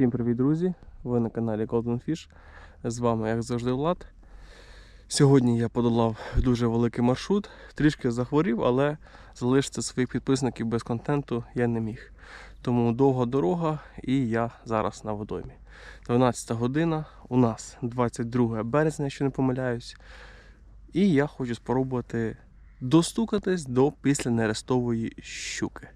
Всім привіт, друзі! Ви на каналі Golden Fish. З вами, як завжди, Влад. Сьогодні я подолав дуже великий маршрут, трішки захворів, але залишити своїх підписників без контенту я не міг. Тому довга дорога і я зараз на водоймі. 12 година, у нас 22 березня, якщо не помиляюсь. І я хочу спробувати достукатись до післянерестової щуки.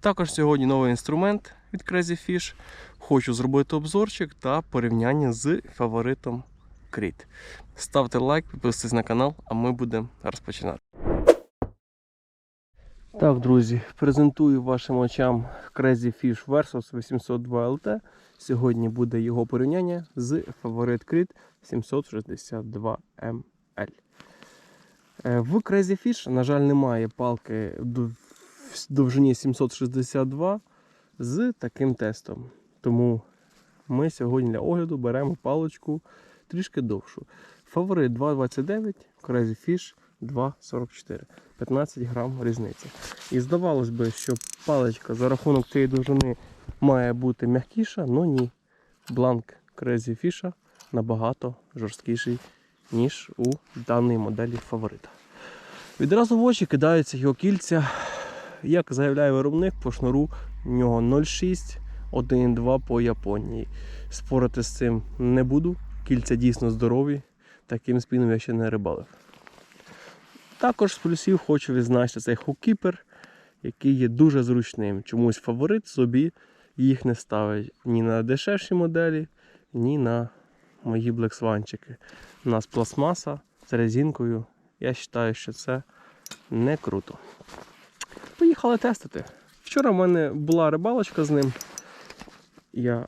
Також сьогодні новий інструмент від Crazy Fish. Хочу зробити обзорчик та порівняння з фаворитом Кріт. Ставте лайк, підписуйтесь на канал, а ми будемо розпочинати. Так, друзі, презентую вашим очам Crazy Fish Versus 802 LT. Сьогодні буде його порівняння з фаворит Кріт 762 ML. Е, В Crazy Fish, на жаль, немає палки довжині 762 з таким тестом. Тому ми сьогодні для огляду беремо паличку трішки довшу. Фаворит 2,29, Crazy Fish 2,44. 15 грам різниця. І здавалось би, що паличка за рахунок цієї довжини має бути м'якіша, але ні. Бланк Crazy Fish набагато жорсткіший, ніж у даної моделі фаворита. Відразу в очі кидаються його кільця. Як заявляє виробник, по шнуру в нього 0,6, 1,2 по Японії. Спорити з цим не буду. Кільця дійсно здорові. Таким спіном я ще не рибалив. Також з плюсів хочу відзначити цей хуккіпер, який є дуже зручним. Чомусь фаворит собі їх не ставить ні на дешевші моделі, ні на мої блексванчики. У нас пластмаса з резинкою. Я вважаю, що це не круто. Поїхали тестити. Вчора в мене була рибалочка з ним. Я,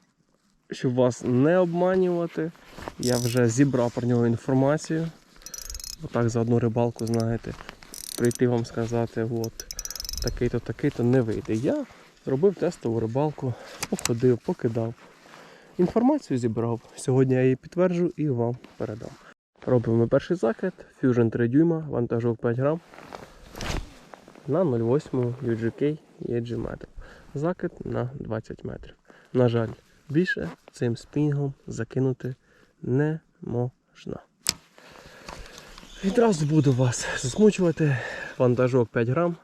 щоб вас не обманювати, я вже зібрав про нього інформацію. Отак за одну рибалку, знаєте, прийти вам сказати, от такий-то, такий-то не вийде. Я зробив тестову рибалку, походив, покидав. Інформацію зібрав. Сьогодні я її підтверджу і вам передам. Робимо перший закид, Fusion 3 дюйма, вантажок 5 грам на 0,8 UGK EG метр. Закид на 20 метрів. На жаль, більше цим спінгом закинути не можна. Відразу буду вас засмучувати. Вантажок 5 грам.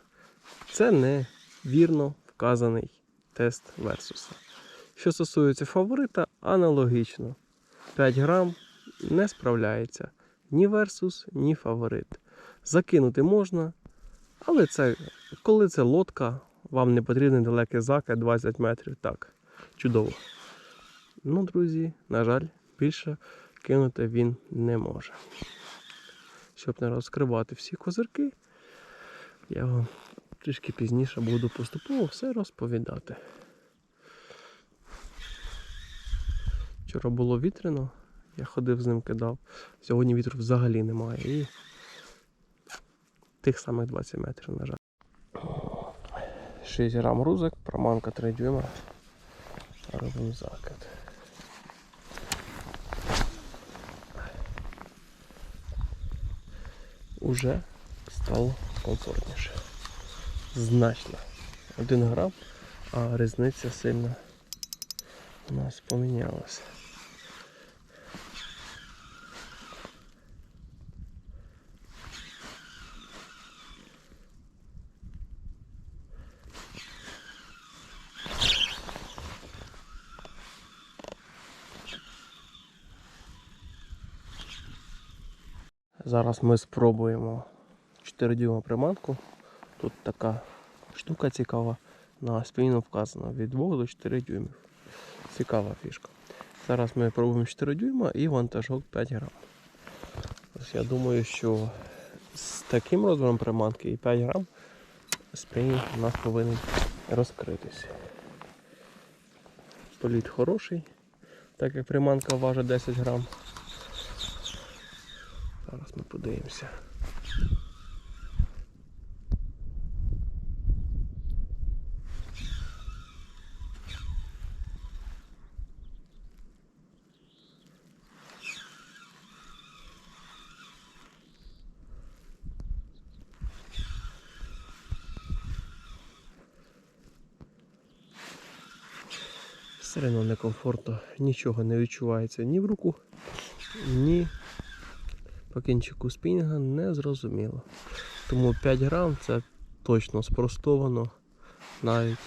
Це не вірно вказаний тест Версуса. Що стосується фаворита, аналогічно. 5 грам не справляється ні Версус, ні фаворит. Закинути можна, але це, коли це лодка, вам не потрібен далекий закид 20 метрів. Так, чудово. Ну, друзі, на жаль, більше кинути він не може. Щоб не розкривати всі козирки, я вам трішки пізніше буду поступово все розповідати. Вчора було вітряно, я ходив з ним кидав. Сьогодні вітру взагалі немає. І тих самих 20 метрів, на жаль. 6 грам рузик, проманка 3 дюйма. Робимо закид. Уже стало комфортніше. Значно. Один грам, а різниця сильно у нас помінялася. Зараз ми спробуємо 4 дюйма приманку. Тут така штука цікава. На спину вказано від 2 до 4 дюймів. Цікава фішка. Зараз ми пробуємо 4 дюйма і вантажок 5 грам. Ось я думаю, що з таким розміром приманки і 5 грам спринг у нас повинен розкритися. Політ хороший, так як приманка важить 10 грам. Зараз ми подивимося. Все одно некомфортно, нічого не відчувається ні в руку, ні по кінчику спінінга не зрозуміло. Тому 5 грам це точно спростовано навіть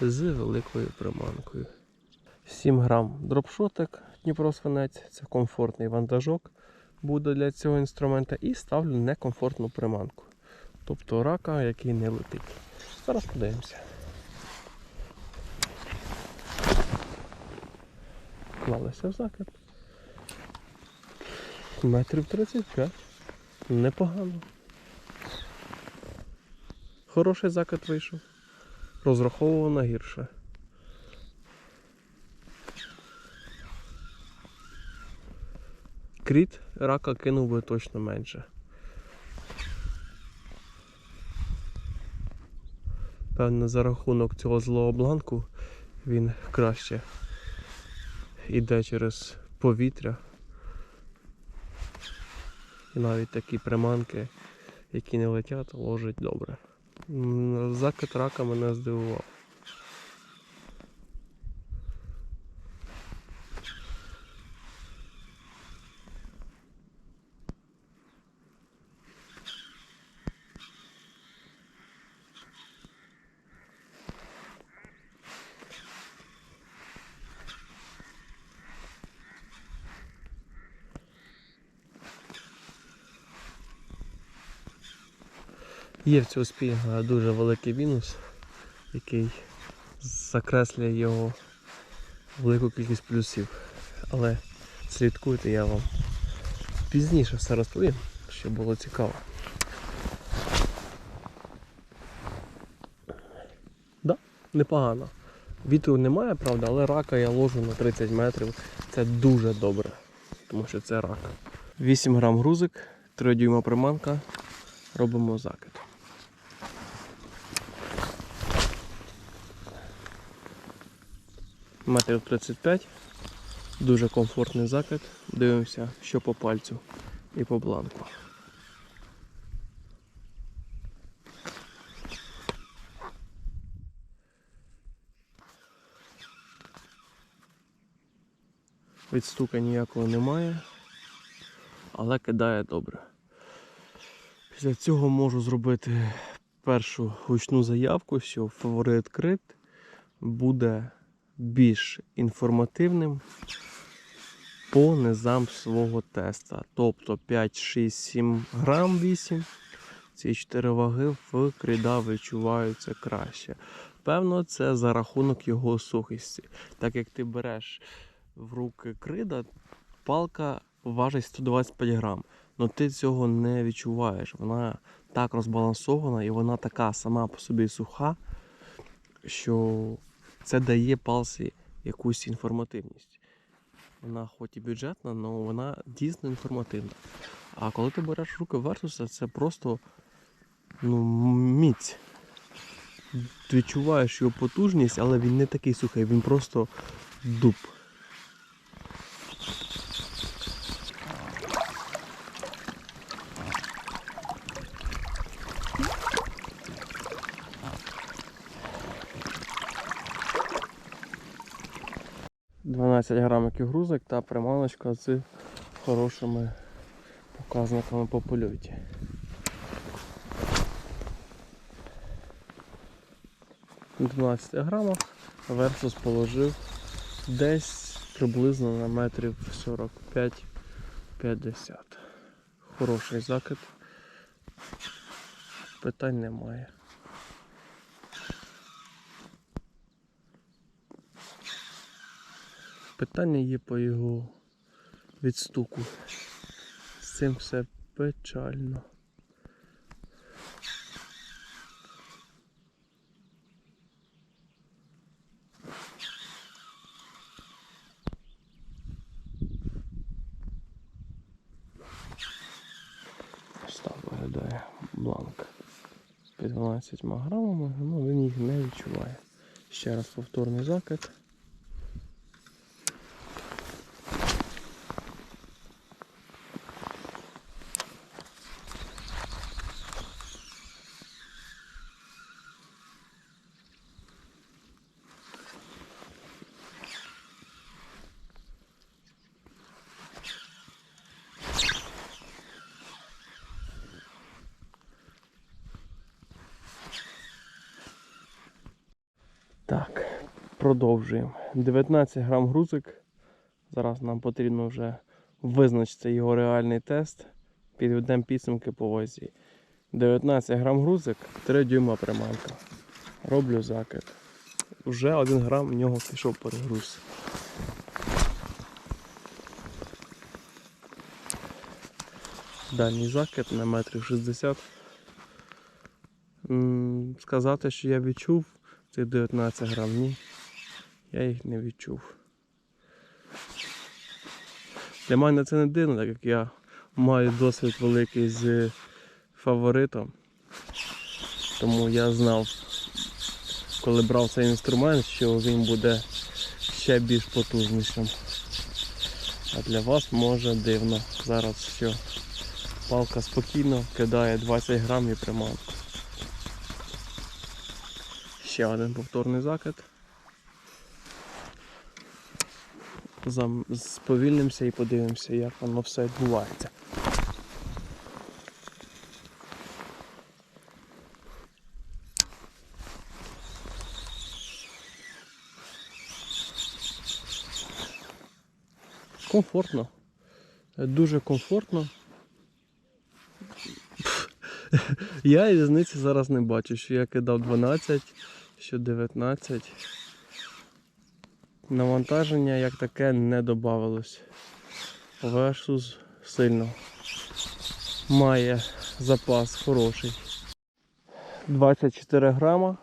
з великою приманкою. 7 грам дропшотик Дніпро свинець, це комфортний вантажок буде для цього інструмента. І ставлю некомфортну приманку. Тобто рака, який не летить. Зараз подивимося. Клалися в закид. Метрів 35. Непогано. Хороший закид вийшов. Розраховував на гірше. Кріт рака кинув би точно менше. Певно, за рахунок цього злого бланку він краще йде через повітря. І навіть такі приманки, які не летять, ложать добре. Закид рака мене здивував. Є в цього спінга дуже великий мінус, який закреслює його велику кількість плюсів. Але слідкуйте, я вам пізніше все розповім, щоб було цікаво. Да, непогано. Вітру немає, правда, але рака я ложу на 30 метрів. Це дуже добре, тому що це рак. 8 грам грузик, 3 дюйма приманка, робимо закид. Метрів 35. Дуже комфортний закид. Дивимося, що по пальцю і по бланку. Відстука ніякого немає, але кидає добре. Після цього можу зробити першу гучну заявку, що фаворит крит буде більш інформативним по низам свого теста. Тобто 5, 6, 7 грам 8. Ці 4 ваги в крида відчуваються краще. Певно, це за рахунок його сухості. Так як ти береш в руки крида, палка важить 125 грам. але ти цього не відчуваєш. Вона так розбалансована і вона така сама по собі суха, що це дає палці якусь інформативність. Вона хоч і бюджетна, але вона дійсно інформативна. А коли ти береш руки Вертуса, це просто ну, міць. Ти відчуваєш його потужність, але він не такий сухий, він просто дуб. Дванадцять грамів грузик та приманочка з хорошими показниками по польоті. На 12 грамах Версус положив десь приблизно на метрів 45-50. Хороший закид. Питань немає. Питання є по його відстуку. З цим все печально. Ось виглядає бланк. Під 12 грамами, ну він їх не відчуває. Ще раз повторний закид. Так, продовжуємо. 19 грам грузик. Зараз нам потрібно вже визначити його реальний тест. Підведемо підсумки по вазі. 19 грам грузик, 3 дюйма приманка. Роблю закид. Уже 1 грам в нього пішов перегруз. Дальній закид на метрів 60. Сказати, що я відчув цих 19 грам, ні. Я їх не відчув. Для мене це не дивно, так як я маю досвід великий з фаворитом. Тому я знав, коли брав цей інструмент, що він буде ще більш потужнішим. А для вас може дивно зараз, що палка спокійно кидає 20 грам і приманку. Ще один повторний закид. Сповільнимося і подивимося, як воно все відбувається. Комфортно. Дуже комфортно. Я різниці зараз не бачу, що я кидав 12, що 19. Навантаження як таке не додавалось. Versus сильно. Має запас хороший. 24 грама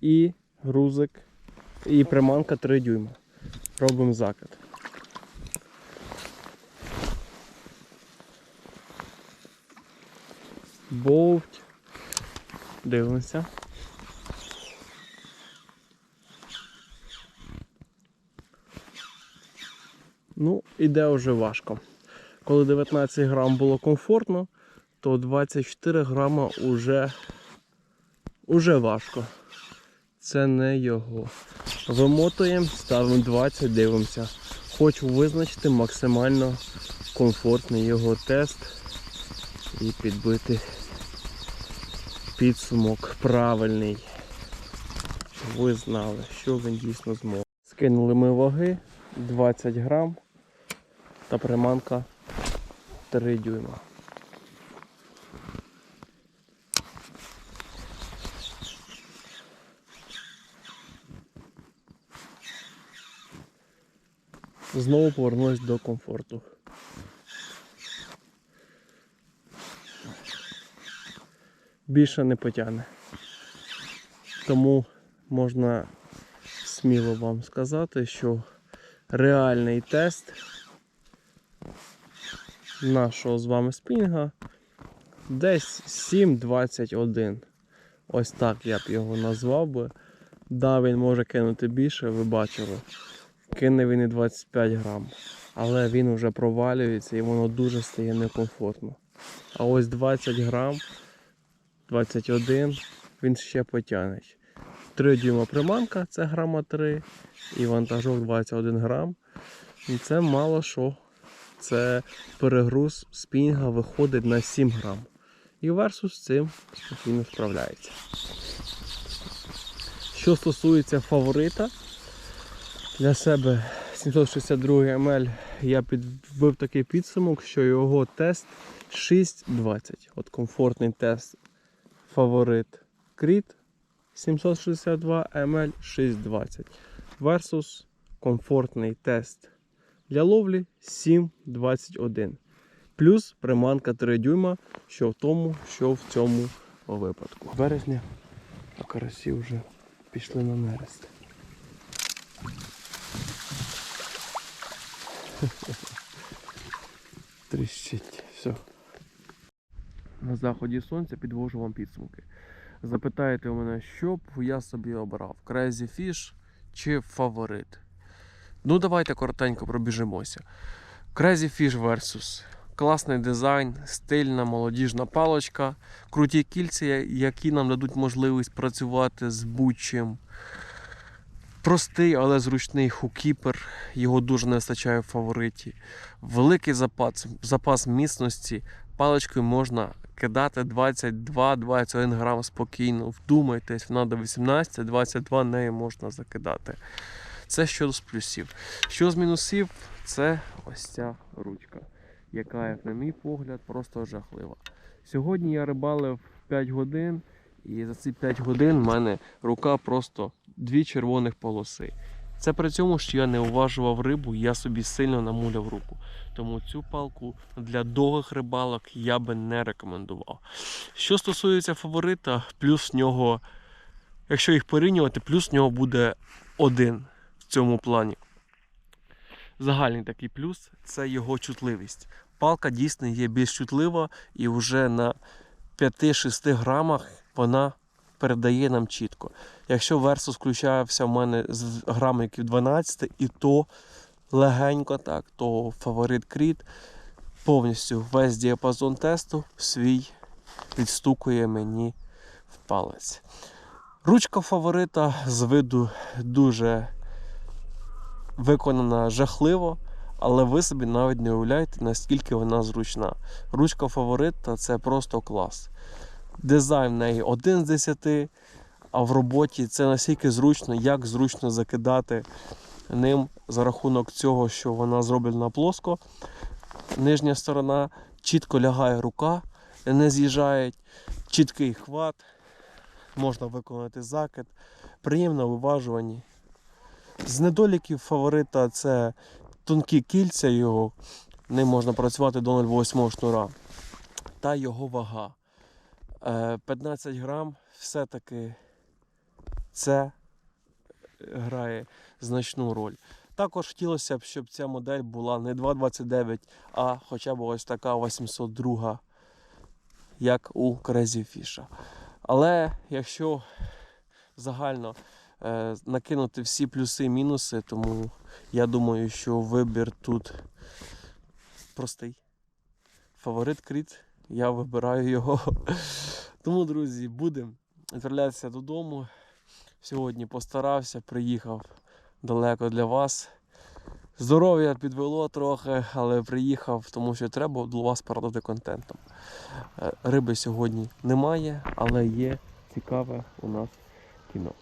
і грузик, і приманка 3 дюйма. Робимо закид. Болт. Дивимося. Ну, іде вже важко. Коли 19 грам було комфортно, то 24 грама уже, уже важко. Це не його. Вимотуємо, ставимо 20, дивимося. Хочу визначити максимально комфортний його тест і підбити підсумок правильний. Щоб ви знали, що він дійсно зможе. Скинули ми ваги 20 грам та приманка 3 дюйма. Знову повернусь до комфорту. Більше не потягне. Тому можна сміло вам сказати, що реальний тест нашого з вами спінга десь 7,21. Ось так я б його назвав би. Да, він може кинути більше, ви бачили. Кине він і 25 грам. Але він вже провалюється і воно дуже стає некомфортно. А ось 20 грам, 21, він ще потягне. 3 дюйма приманка, це грама 3, і вантажок 21 грам. І це мало що. Це перегруз спінга виходить на 7 грам. І Versus з цим спокійно справляється. Що стосується фаворита, для себе 762 ML я підбив такий підсумок, що його тест 6.20. От комфортний тест фаворит Creed 762 ML 6.20 versus комфортний тест для ловлі 7.21. Плюс приманка 3 дюйма, що в тому, що в цьому випадку. Березня, а карасі вже пішли на нерест. Тріщить. Все. На заході сонця підвожу вам підсумки. Запитаєте у мене, що б я собі обрав: Crazy Fish чи фаворит? Ну, давайте коротенько пробіжимося. Crazy Fish Versus. Класний дизайн, стильна молодіжна палочка, круті кільця, які нам дадуть можливість працювати з будь-чим. Простий, але зручний хукіпер, його дуже не вистачає в фавориті. Великий запас, запас міцності Паличкою можна кидати 22-21 грам спокійно. Вдумайтесь, вона до 18-22 нею можна закидати. Це що з плюсів. Що з мінусів, це ось ця ручка, яка, як на мій погляд, просто жахлива. Сьогодні я рибалив 5 годин, і за ці 5 годин в мене рука просто дві червоних полоси. Це при цьому, що я не уважував рибу, я собі сильно намуляв руку. Тому цю палку для довгих рибалок я би не рекомендував. Що стосується фаворита, плюс в нього, якщо їх порівнювати, плюс нього буде один цьому плані. Загальний такий плюс це його чутливість. Палка дійсно є більш чутлива і вже на 5-6 грамах вона передає нам чітко. Якщо Versus включався в мене з грамиків 12, і то легенько так, то фаворит Кріт повністю весь діапазон тесту свій відстукує мені в палець. Ручка фаворита з виду дуже виконана жахливо, але ви собі навіть не уявляєте, наскільки вона зручна. Ручка фаворита це просто клас. Дизайн в неї один з 10, а в роботі це настільки зручно, як зручно закидати ним за рахунок цього, що вона зроблена плоско. Нижня сторона чітко лягає рука, не з'їжджає, чіткий хват, можна виконати закид, приємно виважувані. З недоліків фаворита це тонкі кільця його, ним можна працювати до 0,8 шнура. Та його вага. Е, 15 грам все-таки це грає значну роль. Також хотілося б, щоб ця модель була не 2,29, а хоча б ось така 802, як у Crazy Fish. Але якщо загально е, накинути всі плюси і мінуси, тому я думаю, що вибір тут простий. Фаворит Кріт, я вибираю його. Тому, друзі, будемо відправлятися додому. Сьогодні постарався, приїхав далеко для вас. Здоров'я підвело трохи, але приїхав, тому що треба для вас порадити контентом. Е, Риби сьогодні немає, але є цікаве у нас кіно.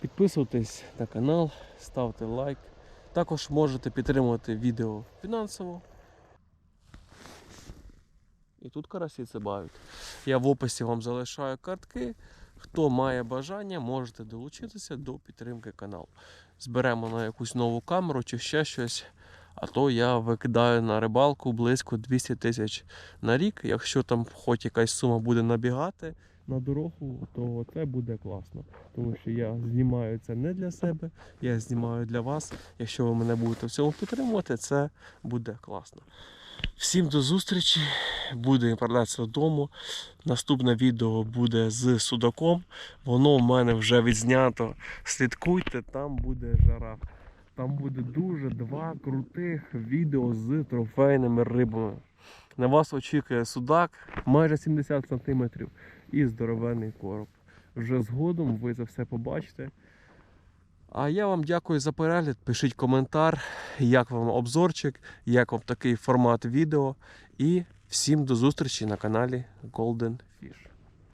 Підписуйтесь на канал, ставте лайк. Також можете підтримувати відео фінансово. І тут карасі цибають. Я в описі вам залишаю картки. Хто має бажання, можете долучитися до підтримки каналу. Зберемо на якусь нову камеру чи ще щось. А то я викидаю на рибалку близько 200 тисяч на рік. Якщо там хоч якась сума буде набігати на дорогу, то це буде класно. Тому що я знімаю це не для себе, я знімаю для вас. Якщо ви мене будете в цьому підтримувати, це буде класно. Всім до зустрічі, буде відправлятися додому. Наступне відео буде з судаком. Воно в мене вже відзнято. Слідкуйте, там буде жара. Там буде дуже два крутих відео з трофейними рибами. На вас очікує судак майже 70 см і здоровенний короб. Вже згодом ви це все побачите. А я вам дякую за перегляд. Пишіть коментар, як вам обзорчик, як вам такий формат відео. І всім до зустрічі на каналі Golden Fish.